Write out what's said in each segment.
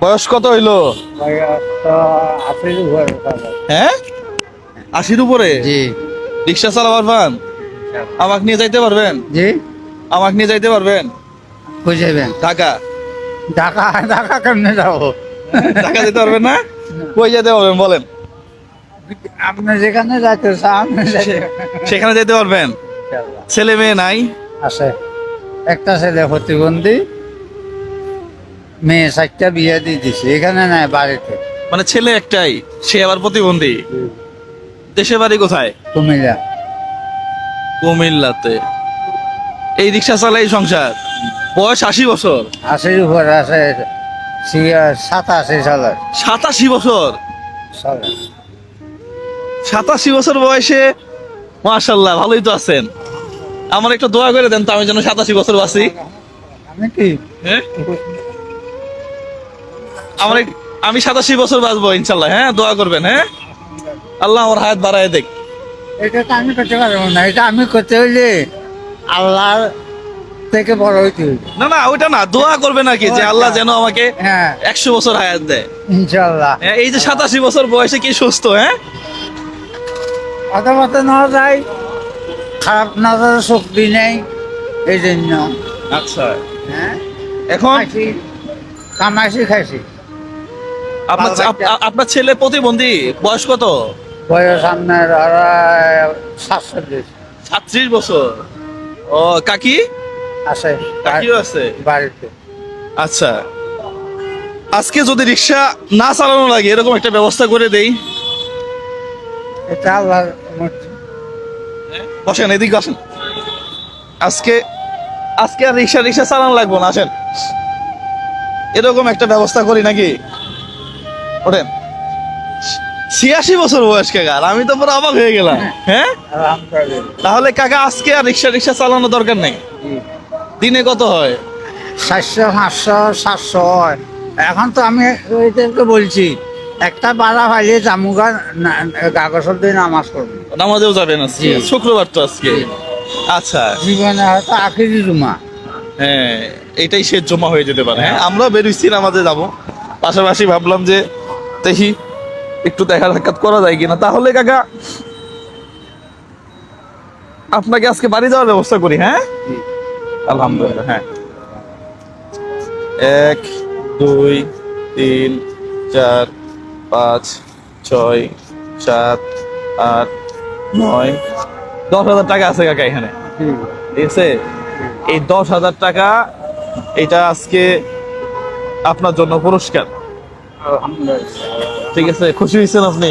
বয়স কত হইল? হ্যাঁ? আশির উপরে? জি। রিক্সা চালাবার পান আমাকে নিয়ে যাইতে পারবেন? জি। আমাকে নিয়ে যাইতে পারবেন? কই যাবেন ঢাকা? ঢাকা ঢাকা কেমনে যাব? ঢাকা যেতে পারবেন না? কই যেতে পারবেন বলেন। আপনি যেখানে যাইতে চান সেখানে যেতে পারবেন? ছেলে মেয়ে নাই? আছে। একটা ছেলে প্রতিবন্ধী মেয়ে চারটা বিয়ে দিয়ে দিছে এখানে নাই বাড়িতে। মানে ছেলে একটাই সে আবার প্রতিবন্ধী। দেশে বাড়ি কোথায়? কুমিল্লা। কুমিল্লাতে। এই রিক্সা চালাই সংসার। বয়স আশি বছর। আশির উপর আছে সাতাশি সালের সাতাশি বছর? সাতাশি বছর বয়সে? মাশাল্লাহ ভালোই তো আছেন। আমার একটা দোয়া করে দেন তো আমি যেন সাতাশি বছর বাঁচি। আমি কি? হ্যাঁ? আমার আমি সাতাশি বছর বাঁচবো ইনশাল্লাহ। হ্যাঁ দোয়া করবেন হ্যাঁ? আল্লাহ আমার হায়াত বাড়ায় দেখ। এটা তো আমি করতে পারব না এটা আমি করতে হইলে আল্লাহর থেকে বড় হইতে না না ওইটা না দোয়া করবেন আর কি যে আল্লাহ যেন আমাকে হ্যাঁ। একশো বছর হায়াত দেয়। ইনশাল্লাহ। হ্যাঁ, এই যে সাতাশি বছর বয়সে কি সুস্থ হ্যাঁ? কথা মতো না যায় খারাপ না যাওয়ার শক্তি নেই এই জন্য। আচ্ছা। হ্যাঁ? এখন? কামাইছি খাইছি আপনার ছেলে প্রতিবন্ধী বয়স কত? বয়স আপনার সাতচল্লিশ। সাতত্রিশ বছর। ও কাকি? আছে। কাকিও আছে? বাড়িতে। আচ্ছা। আজকে যদি রিক্সা না চালানো লাগে এরকম একটা ব্যবস্থা করে দেই। এটা আল্লাহর বসেন এদিকে আসেন। আজকে আজকে আর রিক্সা রিক্সা চালানো লাগবো না আসেন। এরকম একটা ব্যবস্থা করি নাকি? ওঠেন। ছিয়াশি বছর বয়স কাকা আমি তো পুরো অবাক হয়ে গেলাম। হ্যাঁ? তাহলে কাকা আজকে আর রিক্সা রিক্সা চালানো দরকার নেই? দিনে কত হয়? সাতশো পাঁচশো সাতশো হয়। এখন তো আমি ওইটাকে বলছি একটা বাড়া পাইলে জামুগা কাগজের দিয়ে নামাজ পড়ব। নামাজেও যাবেন আজকে শুক্রবার তো আজকে। আচ্ছা। জীবনে হয়তো আখিরি জুমা। হ্যাঁ এটাই শেষ জমা হয়ে যেতে পারে। হ্যাঁ আমরা বেরোইছি নামাজে যাব। পাশাপাশি ভাবলাম যে দেখি, একটু দেখা সাক্ষাৎ করা যায় কিনা। তাহলে কাকা, আপনাকে আজকে বাড়ি যাওয়ার ব্যবস্থা করি হ্যাঁ? আলহামদুলিল্লাহ হ্যাঁ। এক, দুই, তিন, চার, পাঁচ, ছয়, সাত, আট, নয়, দশ হাজার টাকা আছে কাকা এখানে। ঠিক আছে? এই দশ হাজার টাকা, এটা আজকে আপনার জন্য পুরস্কার। ঠিক আছে খুশি হয়েছেন আপনি?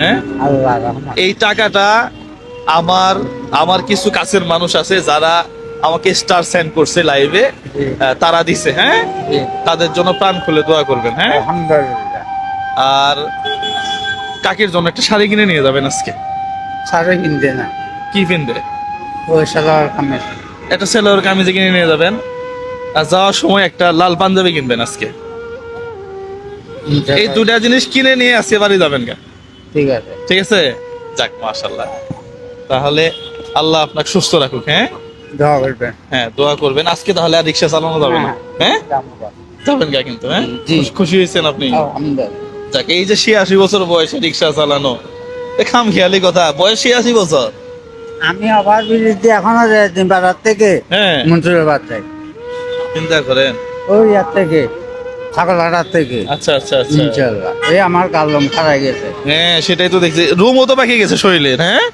হ্যাঁ? আল্লাহ এই টাকাটা আমার আমার কিছু কাছের মানুষ আছে যারা আমাকে স্টার সেন্ড করছে লাইভে তারা দিছে হ্যাঁ? তাদের জন্য প্রাণ খুলে দোয়া করবেন হ্যাঁ? আলহামদুলিল্লাহ। আর কাকের জন্য একটা শাড়ি কিনে নিয়ে যাবেন আজকে? সারে কিনতে না। কি কিনবে? ওই সালার কামের একটা সেলোর কামিজে কিনে নিয়ে যাবেন। আর যাওয়ার সময় একটা লাল পাঞ্জাবি কিনবেন আজকে। এই দুটা জিনিস কিনে নিয়ে আজকে বাড়ি যাবেন গা ঠিক আছে। ঠিক আছে? যাক মাশাল্লাহ তাহলে আল্লাহ আপনাকে সুস্থ রাখুক হ্যাঁ? দোয়া করবেন। হ্যাঁ দোয়া করবেন। আজকে তাহলে আর রিক্সা চালানো যাবে না। হ্যাঁ যাবেন গা কিন্তু হ্যাঁ? খুশি হয়েছেন আপনি? যাক এই যে ছিয়াশি বছর বয়সে রিক্সা চালানো খাম খেয়ালি কথা বয়স ছিয়াশি বছর? আমি আবার বিরুদ্ধে এখনও বাজার থেকে হ্যাঁ। মন্ত্রীর বাদ যাই চিন্তা করেন। ওই ইয়ার থেকে। ছাগলহাটার থেকে। আচ্ছা আচ্ছা আচ্ছা। ইনশাল্লাহ এই আমার কালম খারাই গেছে। হ্যাঁ সেটাই তো দেখছি। রুমও তো বাকি গেছে শরীরের হ্যাঁ?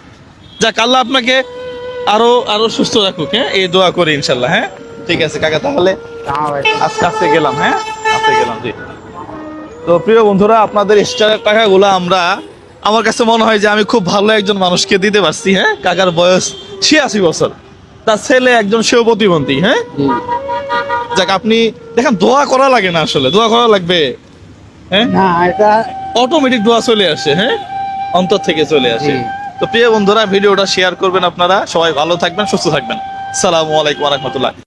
যাক আল্লাহ আপনাকে আরও আরও সুস্থ রাখুক হ্যাঁ? এই দোয়া করি ইনশাল্লাহ হ্যাঁ? ঠিক আছে কাকা তাহলে আজকে আজকে গেলাম হ্যাঁ? আজকে গেলাম জি। তো প্রিয় বন্ধুরা আপনাদের স্টারের টাকাগুলো আমরা আমার কাছে মনে হয় যে আমি খুব ভালো একজন মানুষকে দিতে পারছি হ্যাঁ? কাকার বয়স ছিয়াশি বছর। তার ছেলে একজন সেও প্রতিবন্ধী হ্যাঁ? যাক আপনি দেখেন দোয়া করা লাগে না আসলে দোয়া করা লাগবে। হ্যাঁ? না এটা অটোমেটিক দোয়া চলে আসে হ্যাঁ? অন্তর থেকে চলে আসে। তো প্রিয় বন্ধুরা ভিডিওটা শেয়ার করবেন আপনারা। সবাই ভালো থাকবেন সুস্থ থাকবেন। সালামু আলাইকুম রহমতুল্লাহ।